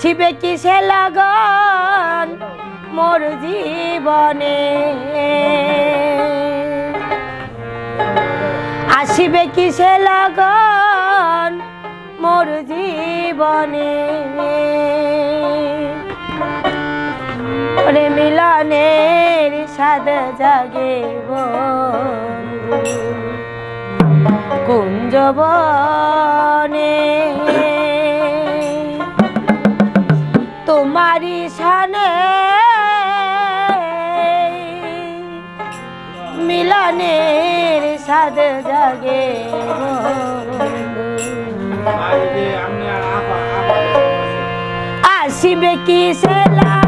শিবে কিসে লাগন মোর জীবনে। আসিবে কিসে লাগন মোর জীবনে। ওরে মিলনের সাদ জাগে কুঞ্জবনে বাড়ি সানে মিলনের সাদ জাগে আসিবে কি সেলা?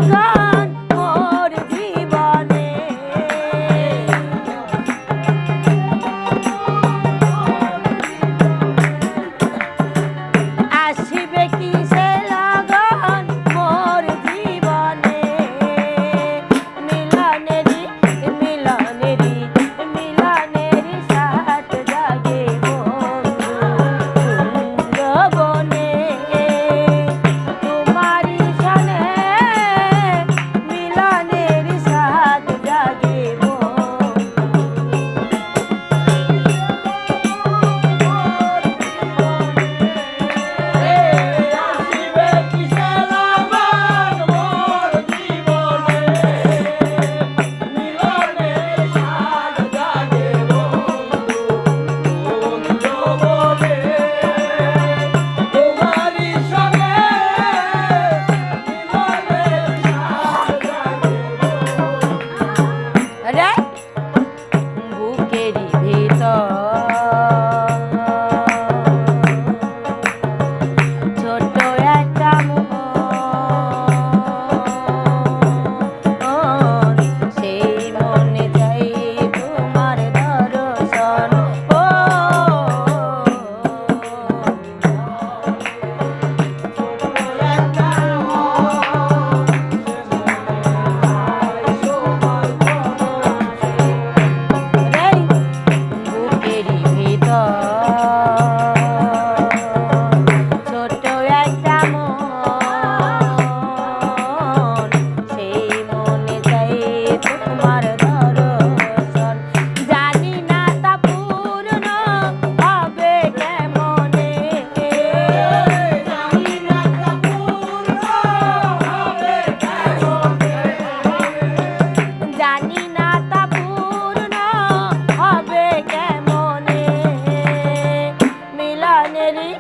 মিলনেরি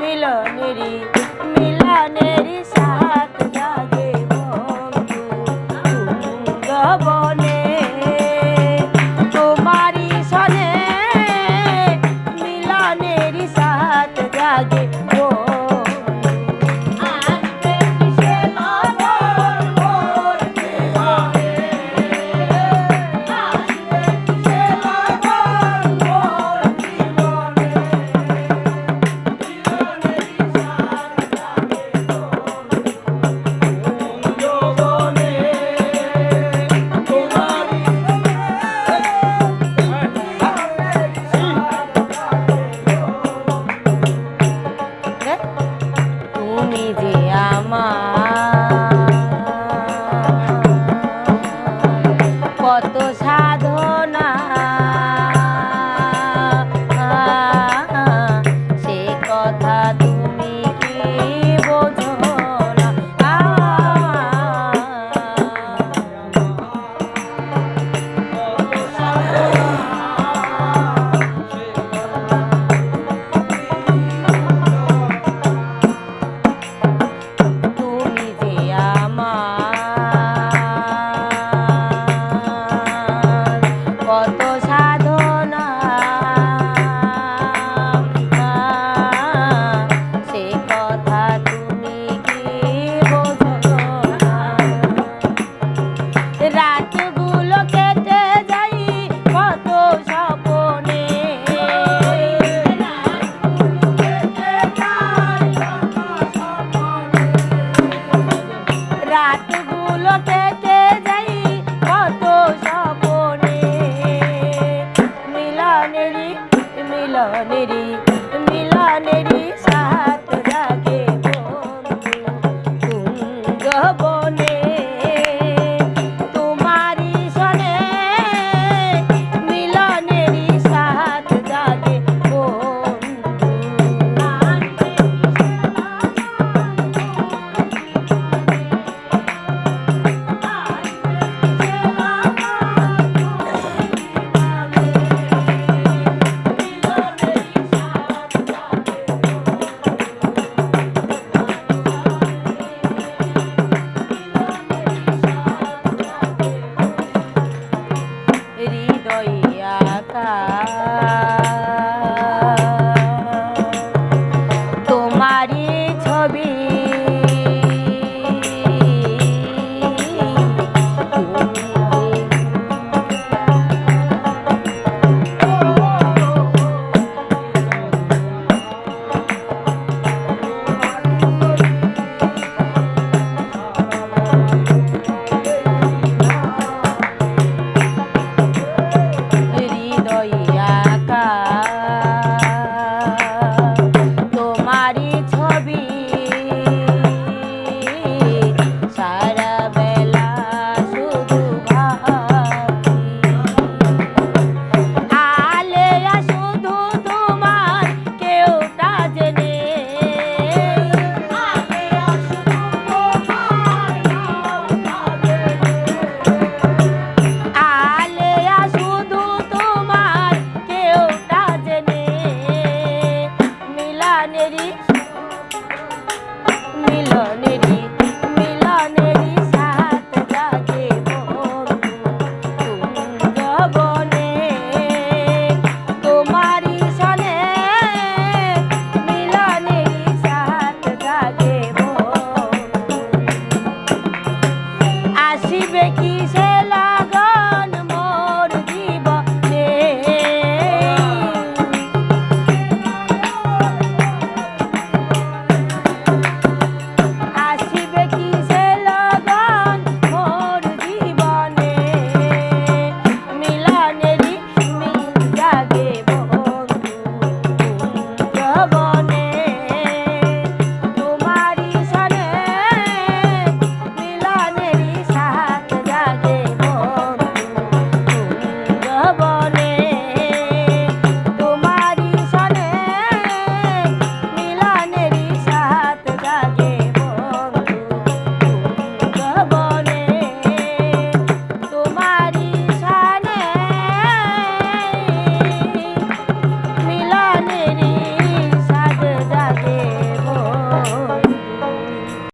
মিলনেরি মিলনেরি সাত জাগে বন্ধু। বনে তোমারি সনে মিলনেরি সাত জাগে